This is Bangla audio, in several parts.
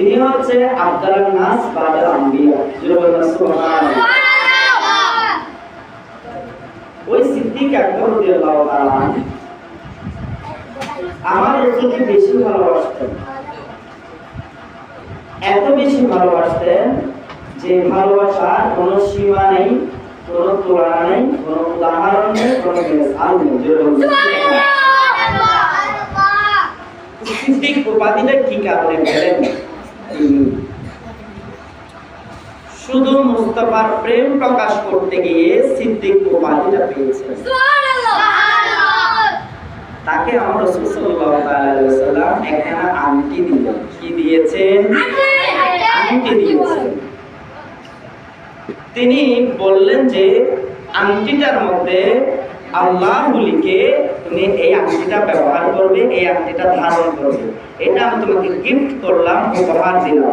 তিনি হচ্ছে আব্দুল নাস বাদল আম্বিয়া। ওই সিদ্দিক আকবর রাদিয়াল্লাহু তাআলা। আমার রসুলকে বেশি ভালোবাসতেন? এত বেশি ভালোবাসতেন যে ভালোবাসার কোনো সীমা নেই কোনো তুলনা নেই কোনো উদাহরণ নেই কোনো মিসাল নেই। সিদ্দিক উপাধিটা কি কারণে পেলেন? শুধু মুস্তফার প্রেম প্রকাশ করতে গিয়ে সিদ্দিক উপাধিটা পেয়েছেন। তাকে আমার সাল্লাল্লাহু একখানা আংটি দিলেন কি দিয়েছেন? আংটি দিয়েছেন। তিনি বললেন যে আংটিটার মধ্যে আল্লাহ লিখে তুমি এই আংটিটা ব্যবহার করবে, এই আংটিটা ধারণ করবে। এটা আমি তোমাকে গিফট করলাম, উপহার দিলাম।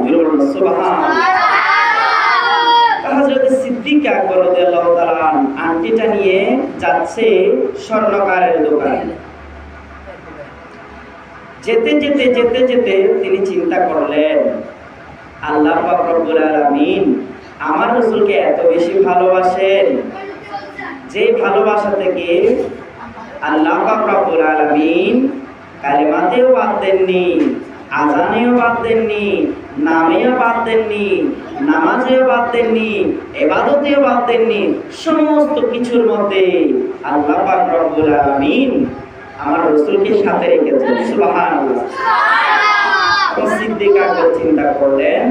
আমার রাসূলকে এত বেশি ভালোবাসেন, যে ভালোবাসা থেকে আল্লাহ রব্বুল আলামিন কালিমাতেও বাদ দেননি আজানেও বাদ দেননি নামেও বাদ দেননি নামাজেও বাদ দেননি এবাদতেও বাদ দেননি সমস্ত কিছুর মধ্যে আল্লাহ রব্বুল আলামিন আমার রসুলকে সাথে রেখেছেন। সুবহানাল্লাহ। সিদ্দিক আকবর চিন্তা করলেন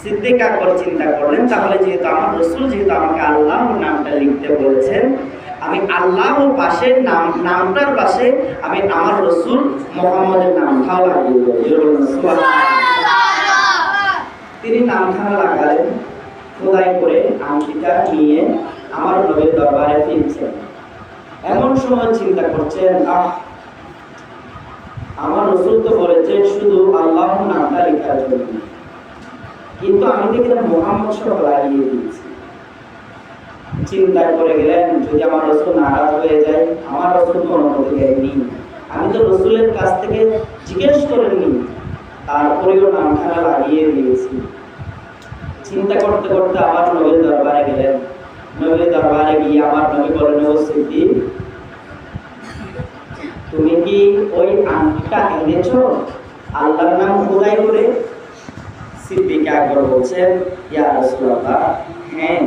সিদ্দিক আকবর চিন্তা করলেন তাহলে যেহেতু আমার রসুল যেহেতু আমাকে আল্লাহ নামটা লিখতে বলেছেন আমি আল্লাহ পাশে নাম নামটার পাশে আমি আমার রসুল মোহাম্মদের নামটাও লাগিয়ে তিনি নামখানা লাগালেন খোদাই করে আংটিটা নিয়ে আমার নবীর দরবারে ফিরছেন। এমন সময় চিন্তা করছেন আহ আমার রসুল তো বলেছেন শুধু আল্লাহ নামটা লেখার জন্য। কিন্তু আমি দেখলাম মোহাম্মদ সব লাগিয়ে দিয়েছি। চিন্তা করে গেলেন, যদি আমার রসুল নারাজ হয়ে যায়, আমার রসুল তো অনুমতি দেয়নি আমি তো রসুলের কাছ থেকে জিজ্ঞেস করিনি। তারপরেও নামখানা লাগিয়ে দিয়েছি। চিন্তা করতে করতে আবার নবীর দরবারে গেলেন। নবীর দরবারে গিয়ে আমার নবী বলেন, ও সিদ্দিক, তুমি কি ওই আংটিটা এনেছো? আল্লাহর নাম খোদাই করে? সিদ্দিক আকবর বলছেন, ইয়া রাসূলুল্লাহ হ্যাঁ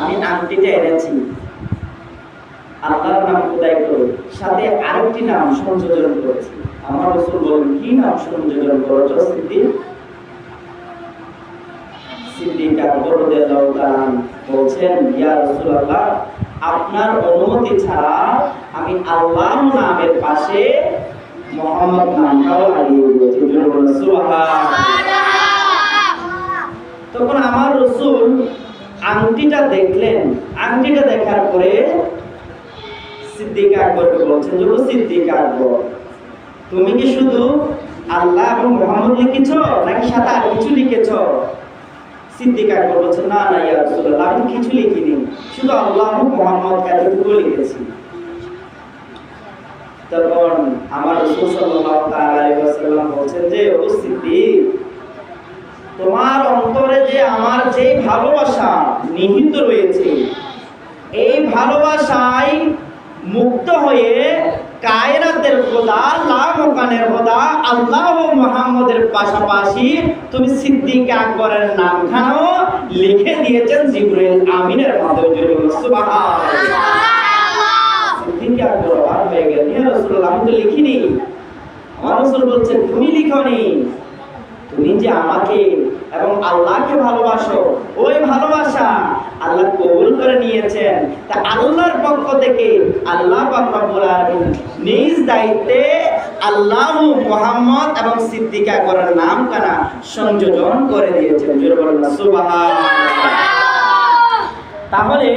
আমি আংটিটা এনেছি। আল্লাহর নাম খোদাই করে। সাথে আরেকটি নাম সংযোজন করেছি। আমার রাসূল বলেন কি নাম সংযোজন করেছ সিদ্দিক? সিদ্দিক আকবর রাদিয়াল্লাহু তাআলা বলছেন ইয়া রাসূলুল্লাহ আপনার অনুমতি ছাড়া আমি আল্লাহ নামের পাশে মোহাম্মদ নামটাও লাগিয়ে দিয়েছি। সুবহানাল্লাহ। তখন আমার রসুল আংটিটা দেখলেন, আংটিটা দেখার পরে সিদ্দিক বলছেন সিদ্দিক আকবর, তুমি কি শুধু আল্লাহ এবং মোহাম্মদ লিখেছ নাকি সাথে আর কিছু লিখেছ? সিদ্দিক আকবর বলছেন, না না, ইয়া রাসূলুল্লাহ, আমি কিছু লিখিনি, শুধু আল্লাহ মোহাম্মদ এতটুকু লিখেছি। তখন আমার রাসূল সাল্লাল্লাহু আলাইহি ওয়াসাল্লাম বলছেন যে, ও সিদ্দিক তোমার অন্তরে যে আমার যে ভালোবাসা নিহিত রয়েছে এই ভালোবাসায় মুক্ত হয়ে কায়রাতের খোদা লামকানের খোদা আল্লাহ ও মুহাম্মদের পাশাপাশি তুমি সিদ্দিক আকবরের নামখানাও লিখে দিয়েছেন জিবরাইল আমিনের মাধ্যমে। সিদ্দিক আকবর হয়ে গেলেন। আমি তো লিখিনি। আমার রাসূল বলছেন তুমি লিখনি। তুমি যে আমাকে এবং আল্লাহকে ভালোবাসো, ওই ভালোবাসা আল্লাহ কবুল করে নিয়েছেন। তা আল্লাহর পক্ষ থেকে আল্লাহ নিজ দায়িত্বে আল্লাহ মোহাম্মদ এবং সিদ্দিকা আকবরের নাম কারা সংযোজন করে দিয়েছেন। তাহলে